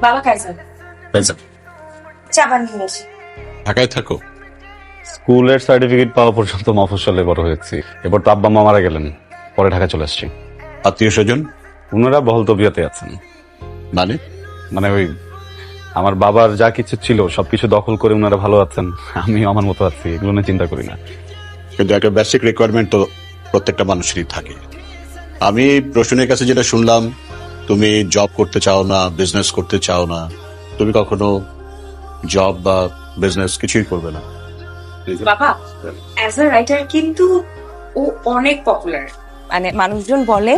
বাবা কাইজার চা বানিয়ে এসে ঢাকায় থাকো। স্কুলের সার্টিফিকেট পাওয়া পর্যন্ত মফস্বলে বড় হয়েছি। এবার তো আব্বা মা মারা গেলেন। পরে ঢাকা চলে আসছি। আত্মীয় স্বজন? ওনারা বহল তবিয়তে আছেন। মানে? মানে ওই আমার বাবার যা কিছু ছিল সবকিছু দখল করে ওনারা ভালো আছেন। আমিও আমার মতো আছি এগুলো নিয়ে চিন্তা করি না। কিন্তু একটা বেসিক রিকোয়ারমেন্ট তো প্রত্যেকটা মানুষেরই থাকে। আমি প্রশ্নের কাছে যেটা শুনলাম তুমি জব করতে চাও না বিজনেস করতে চাও না তুমি কখনো জব বা বিজনেস কিছুই করবে না। বাবা অ্যাজ আ রাইটার কিন্তু ও অনেক পপুলার মানে মানুষজন বলে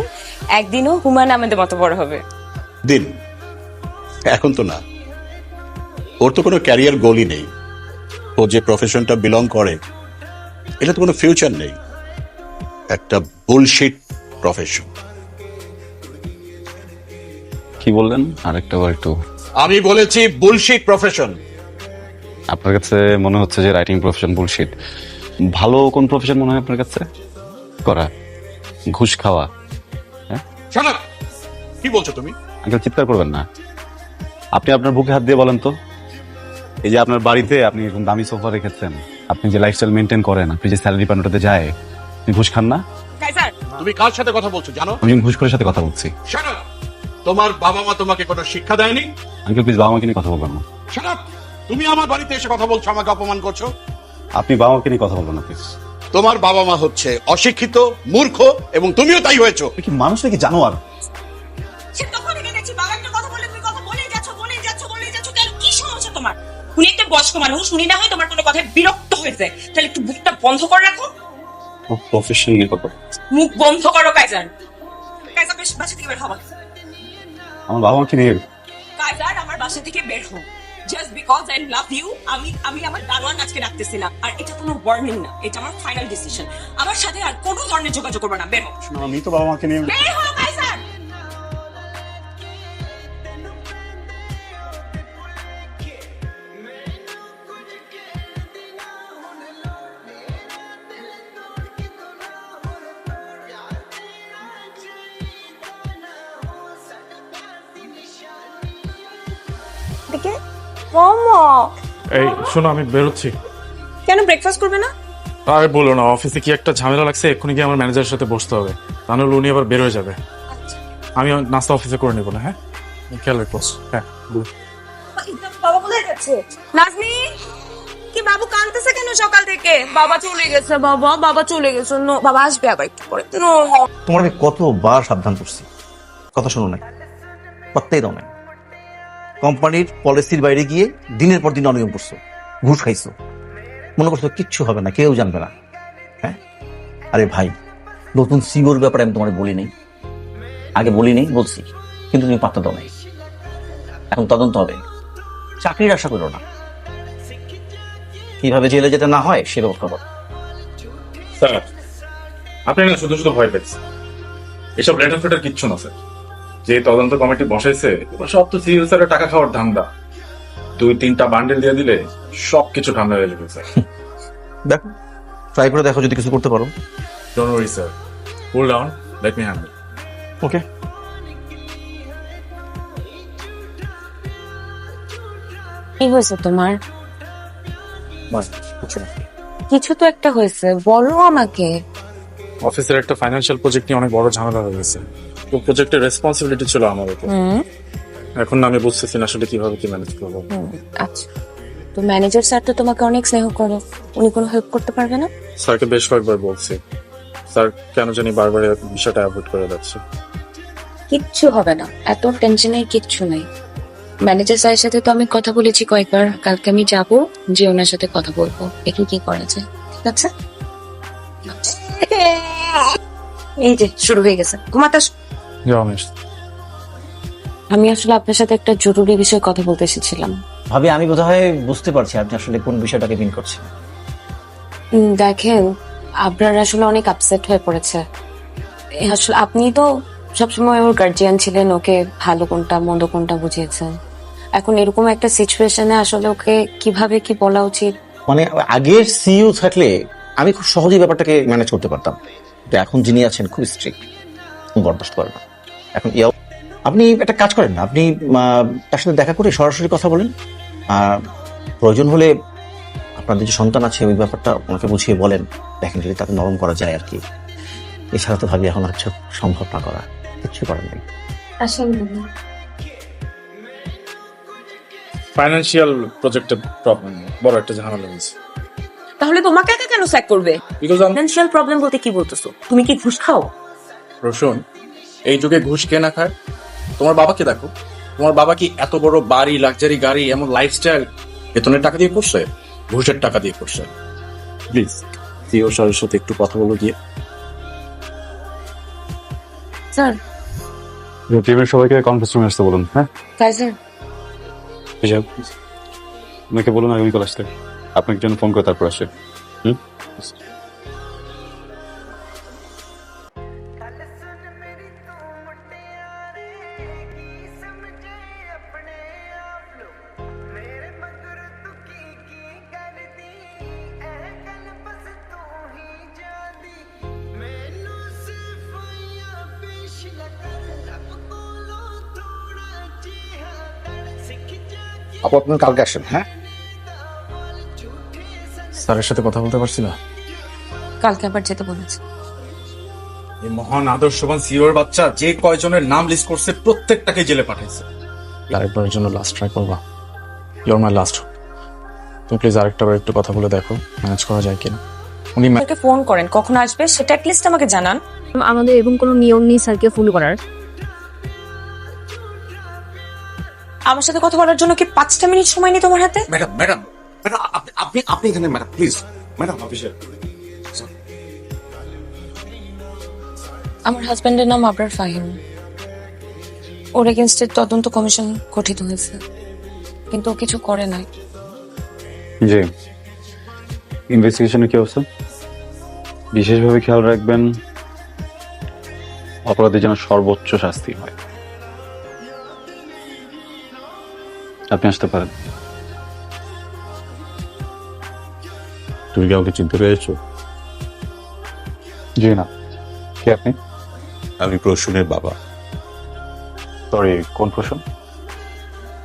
একদিনও হুমায়ুন আমাদের মতো বড় হবে। দিন এখন তো না। ওর তো কোনো ক্যারিয়ার গোলই নেই। ও যে প্রফেশনটা বিলং করে এটা তো কোনো ফিউচার নেই। একটা বুলশিট প্রফেশন কি বললেন? আরেকটা বার একটু। আমি বলেছি বুলশিট প্রফেশন আপনার কাছে মনে হচ্ছে যে রাইটিং প্রফেশন বুলশিট ভালো কোন প্রফেশন মনে হয় আপনার কাছে? করা। ঘুষ খাওয়া। হ্যাঁ? কি বলছো তুমি? আঙ্কেল চিৎকার করবেন না। আপনি আপনার বুকে হাত দিয়ে বলেন তো। এই যে আপনার বাড়িতে আপনি এরকম দামি সোফা রেখেছেন আপনি যে লাইফস্টাইল মেনটেন করেন আপনি যে স্যালারি পান ওটাতে যায় আপনি ঘুষ খান না? তুমি কার সাথে কথা বলছো জানো? আমি ঘুষ করে সাথে কথা বলছি! তোমার বাবা মা তোমাকে কোনো শিক্ষা দেয়নি? আঙ্কেল প্লিজ বাবা মাকে নিয়ে কথা বলবেন না। তুমি আমার বাড়িতে এসে কথা বলছো আমাকে অপমান করছ? আপনি বাবা মাকে নিয়ে কথা বলবেন না প্লিজ তোমার বাবা মা হচ্ছে অশিক্ষিত মূর্খ এবং তুমিও তাই হয়েছো। কি মানুষ নাকি জানোয়ার? সে তখন থেকে বাবা একটা কথা বলে তুমি কথা বলেই যাচ্ছ বলেই যাচ্ছ বলেই যাচ্ছ কেন কি সমস্যা তোমার? উনি একটা বয়স্ক মানুষ উনি না হয় তোমার কোনো কথায় বিরক্ত হয়েছে তাহলে একটু বুকটা বন্ধ করে রাখো। প্রফেশন নিয়ে কথা মুখ বন্ধ করো কাইজার কাইজার বেশ বাসা থেকে বের হবা আমার বাবা মাকে নিয়ে কাইজার আমার বাসা থেকে বের হো just because I love you আমি আমি আমার দারোয়ান আজকে রাখতেছি না আর এটা কোনো ওয়ার্নিং না এটা আমার ফাইনাল ডিসিশন আমার সাথে আর কোনো ধরনের যোগাযোগ করবে না বের হো আমি তো বাবা মাকে নিয়ে বের হো দেখে মামা এই শোনো আমি বেরোচ্ছি। কেন ব্রেকফাস্ট করবে না? আর বলো না অফিসে কি একটা ঝামেলা লাগছে? এক্ষুনি গিয়ে আমার ম্যানেজারের সাথে বসতে হবে। তাহলে উনি আবার বের হয়ে যাবে। আমি নাস্তা অফিসে করে নেব না হ্যাঁ? খেয়াল রাখব হ্যাঁ। বাবা কোথায় যাচ্ছে? নাজনি? কি বাবু কাঁদতেছে কেন সকাল থেকে? বাবা চলে গেছে বাবা বাবা চলে গেছে। নো বাবা আসবে আবার একটু পরে। নো। তোমার আমি কতবার সাবধান করছি? কথা শোনো নাই পাত্তাই দাও নাই কোম্পানির পলিসির বাইরে গিয়ে দিনের পর দিন অনিয়ম করছ, ঘুষ খাইছো। মনে করছ কিচ্ছু হবে না, কেউ জানবে না। হ্যাঁ? আরে ভাই, নতুন সিওর ব্যাপারে আমি তোমার বলি নেই। আগে বলি নেই, বলছি, কিন্তু তুমি পাত্তা দাও নাই। এখন তদন্ত হবে। চাকরির আশা করো না। কীভাবে জেলে যেতে না হয়, সে ব্যবস্থা করো। আপনি না শুধু শুধু ভয় পেয়েছেন। এসব লেটার ফেটার কিচ্ছু না, স্যার। যে তদন্ত কমিটি বসাইছে সব তো সিভিল স্যারের টাকা খাওয়ার ধান্দা। দুই তিনটা বান্ডেল দিয়ে দিলে সব কিছু ঠান্ডা হয়ে যাবে স্যার। দেখো ট্রাই করে দেখো যদি কিছু করতে পারো। Don't worry sir cool down let me handle okay কি হয়েছে তোমার? কিছু তো একটা হয়েছে বলো আমাকে। অফিসের একটা ফাইন্যান্সিয়াল প্রজেক্ট নিয়ে অনেক বড় ঝামেলা হয়ে গেছে। প্রজেক্টের রেসপন্সিবিলিটি ছিল আমার উপর। এখন আমি বুঝতেছি না আসলে কীভাবে কি ম্যানেজ করব। আচ্ছা। তো ম্যানেজার স্যার তো তোমাকে অনেক স্নেহ করো। উনি কোনো হেল্প করতে পারবে না? স্যারকে বেশ কয়েকবার বলছি। স্যার কেন জানি বারবার বিষয়টা অ্যাভয়েড করে যাচ্ছে। কিচ্ছু হবে না। এত টেনশনের কিচ্ছু নেই। ম্যানেজার স্যারের সাথে তো আমি কথা বলেছি কয়েকবার। কালকে আমি যাব যে ওনার সাথে কথা বলব। দেখি কি করা যায়। ঠিক আছে? এই যে শুরু হয়ে গেছে। ঘুমাতে মিস আমি আসলে আপনার সাথে একটা জরুরি বিষয়ে কথা বলতে এসেছিলাম। ভাবি আমি বোধহয় বুঝতে পারছি আপনি আসলে কোন বিষয়টাকে মিন করছেন। উম, দেখেন আপনার আসলে অনেক আপসেট হয়ে পড়েছে। আসলে আপনি তো সবসময় ওর গার্জিয়ান ছিলেন ওকে ভালো কোনটা মন্দ কোনটা বুঝিয়েছেন। এখন এরকম একটা সিচুয়েশনে আসলে ওকে কীভাবে কি বলা উচিত? মানে আগের সিইও থাকলে আমি খুব সহজেই ব্যাপারটাকে ম্যানেজ করতে পারতাম। এখন যিনি আছেন খুব স্ট্রিক্ট বরদাস্ত করে না। এখন ইয়াও আপনি একটা কাজ করেন না আপনি তার সাথে দেখা করে সরাসরি কথা বলেন। আর প্রয়োজন হলে আপনাদের যে সন্তান আছে ওই ব্যাপারটা ওনাকে বুঝিয়ে বলেন। দেখেন যদি তাকে নরম করা যায় আর কি। এছাড়া তো ভাবি এখন হচ্ছে সম্ভব না করা। কিচ্ছু করার নেই। ফাইন্যান্সিয়াল প্রজেক্টের প্রবলেম বড় একটা ঝামেলা হয়েছে। তাহলে তোমাকে একা কেন স্যাক করবে? বিকজ ফাইন্যান্সিয়াল প্রবলেম বলতে কি বলতেছো? তুমি কি ঘুষ খাও? রসুন এই যুগে ঘুষ কে না খায়? তোমার বাবাকে দেখো। তোমার বাবা কি এত বড় বাড়ি লাক্সারি গাড়ি এমন লাইফস্টাইল বেতনের টাকা দিয়ে করছে? ঘুষের টাকা দিয়ে করছে। প্লিজ সিও স্যারের সাথে একটু কথা বলো গিয়ে। স্যার। টিমের সবাইকে কনফারেন্স রুমে আসতে বলুন হ্যাঁ? কাইজার হিসাব ওনাকে বলুন আগামীকাল আসতে। আপনাকে জন্য ফোন করে তারপর আসে। হুম? আপু আপনার কালকে আসেন হ্যাঁ? স্যারের সাথে কথা বলতে পারছি না? কালকে আবার যেতে বলেছে। এই মহান আদর্শবান সিওর বাচ্চা যে কয়জনের নাম লিস্ট করছে প্রত্যেকটাকে জেলে পাঠাইছে। আরেকবারের জন্য লাস্ট ট্রাই করবা। ইউর মাই লাস্ট তুমি প্লিজ আরেকটা বার একটু কথা বলে দেখো ম্যানেজ করা যায় কিনা। উনি আমাকে ফোন করেন কখন আসবে সেটা অ্যাটলিস্ট আমাকে জানান। আমাদের এবং কোনো নিয়ম নেই স্যারকে ফুল করার। আমার সাথে কথা বলার জন্য কি পাঁচটা মিনিট সময় নেই তোমার হাতে? ম্যাডাম ম্যাডাম ম্যাডাম আপনি আপনি আপনি এখানে ম্যাডাম প্লিজ। ম্যাডাম অফিসে আমার হাজবেন্ডের নাম আবরার ফাহিম। ওর এগেনস্টে তদন্ত কমিশন গঠিত হয়েছে। কিন্তু ও কিছু করে নাই। জি। ইনভেস্টিগেশনের কি অবস্থা? বিশেষভাবে খেয়াল রাখবেন অপরাধী যেন সর্বোচ্চ শাস্তি হয়। আপনি আসতে পারেন। তুমি কি আমাকে চিনতে পেরেছ? জি না। কে আপনি? আমি প্রসূনের বাবা। সরি কোন প্রশ্ন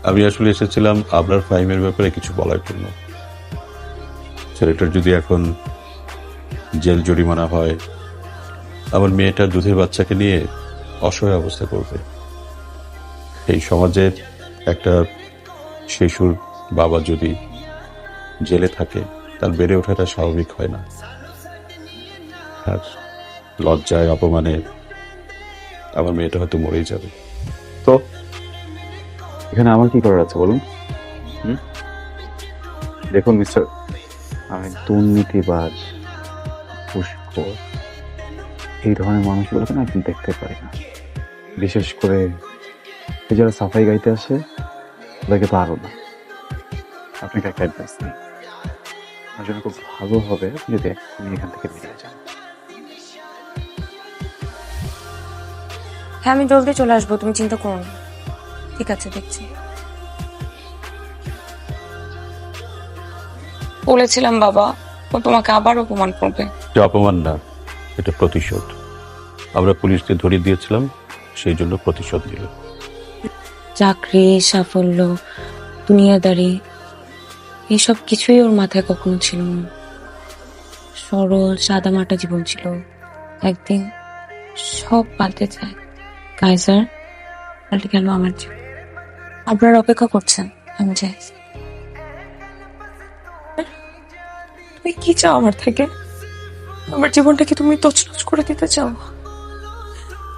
আমি আসলে এসেছিলাম আবরার ফাহিমের ব্যাপারে কিছু বলার জন্য। ছেলেটার যদি এখন জেল জরিমানা হয় আমার মেয়েটার দুধের বাচ্চাকে নিয়ে অসহায় অবস্থা করবে এই সমাজের একটা শিশুর বাবা যদি জেলে থাকে, তার বেড়ে ওঠাটা স্বাভাবিক হয় না। আর লজ্জায়, অপমানে আমার মেয়েটা হয়তো মরেই যাবে। তো, এখানে আমার কি করার আছে বলুন? দেখুন, মিস্টার, আমি দুর্নীতিবাজ ঘুষখোর এই ধরনের মানুষগুলোকে না একদম দেখতে পারি না। বিশেষ করে যারা সাফাই গাইতে আসে তো আরও না। আপনাকে একটা অ্যাডভাইস দিই আমার জন্য খুব ভালো হবে যদি এক্ষুনি এখান থেকে বেরিয়ে যান। হ্যাঁ আমি জলদি চলে আসব তুমি চিন্তা করো না। ঠিক আছে দেখছি। বলেছিলাম বাবা ও তোমাকে আবার অপমান করবে। এটা অপমান না এটা প্রতিশোধ। আমরা পুলিশকে ধরিয়ে দিয়েছিলাম সেই জন্য প্রতিশোধ দিল চাকরি, সাফল্য, দুনিয়াদারি এইসব কিছুই ওর মাথায় কখনো ছিল না। সরল, সাদামাটা জীবন ছিল। একদিন সব পাল্টে যায়। কাইজার পাল্টে গেল আমার জীবন। আপনারা অপেক্ষা করছেন, আমি যাই। তুমি কি চাও আমার থেকে? আমার জীবনটাকে তুমি তছনছ করে দিতে চাও?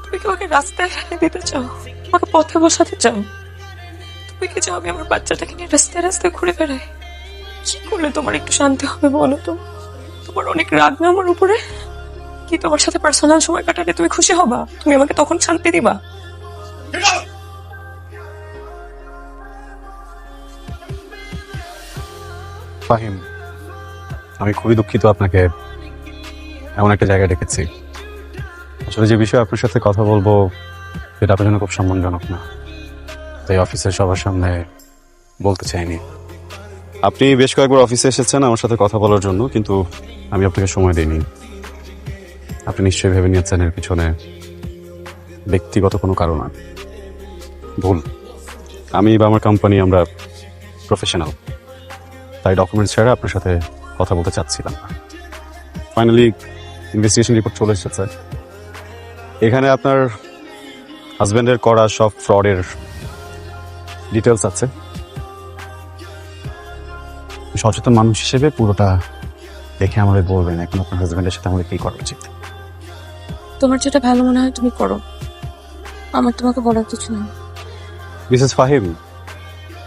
তুমি কি আমাকে রাস্তায় ফেলে দিতে চাও? আমাকে পথে বসাতে চাও? তুমি কি চাও আমি আমার বাচ্চাটাকে নিয়ে রাস্তায় রাস্তায় ঘুরে বেড়াই? কি করলে তোমার একটু শান্তি হবে বলো তো? তোমার অনেক রাগ না আমার উপরে? কি তোমার সাথে পার্সোনাল সময় কাটালে তুমি খুশি হবা? তুমি আমাকে তখন শান্তি দিবা। ফাহিম, আমি খুবই দুঃখিত আপনাকে এমন একটা জায়গায় ডেকেছি। আসলে যে বিষয়ে আপনার সাথে কথা বলব, সেটা আপনার জন্য খুব সম্মানজনক না। তাই অফিসের সবার সামনে বলতে চাইনি। আপনি বেশ কয়েকবার অফিসে এসেছেন আমার সাথে কথা বলার জন্য, কিন্তু আমি আপনাকে সময় দিইনি। আপনি নিশ্চয়ই ভেবে নিয়েছেন এর পিছনে ব্যক্তিগত কোনো কারণ আছে। ভুল। আমি বা আমার কোম্পানি আমরা প্রফেশনাল তাই ডকুমেন্টস ছাড়া আপনার সাথে কথা বলতে চাচ্ছিলাম ফাইনালি ইনভেস্টিগেশন রিপোর্ট চলে এসেছে। এখানে আপনার হাজব্যান্ডের করা সব ফ্রডের ডিটেলস আছে। সচেতন মানুষ হিসেবে পুরোটা দেখে আমাদের বলবেন এখন আপনার হাজব্যান্ডের সাথে আমাদের কি করা উচিত। তোমার যেটা ভালো মনে হয় তুমি করো। আমার তোমাকে বলার কিছু নেই। মিসেস ফাহিম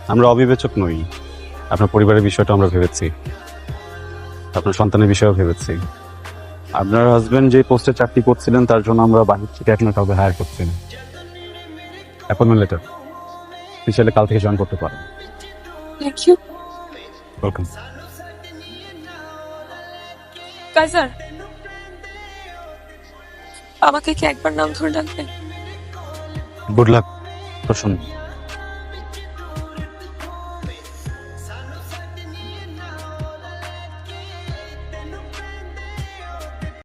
আমরা অবিবেচক নই। আপনার পরিবারের বিষয়টা আমরা ভেবেছি। আপনার সন্তানের বিষয়েও ভেবেছি। আপনার হাজবেন্ড যে পোস্টে চাকরি করছিলেন তার জন্য আমরা বাহির থেকে এখন কাউকে হায়ার করছি না। অ্যাপয়েন্টমেন্ট লেটার চাইলে কাল থেকে জয়েন করতে পারেন। থ্যাংক ইউ ওয়েলকাম কাইজার আমাকে কি একবার নাম ধরে ডাকবে গুড লাক প্রসন্ন।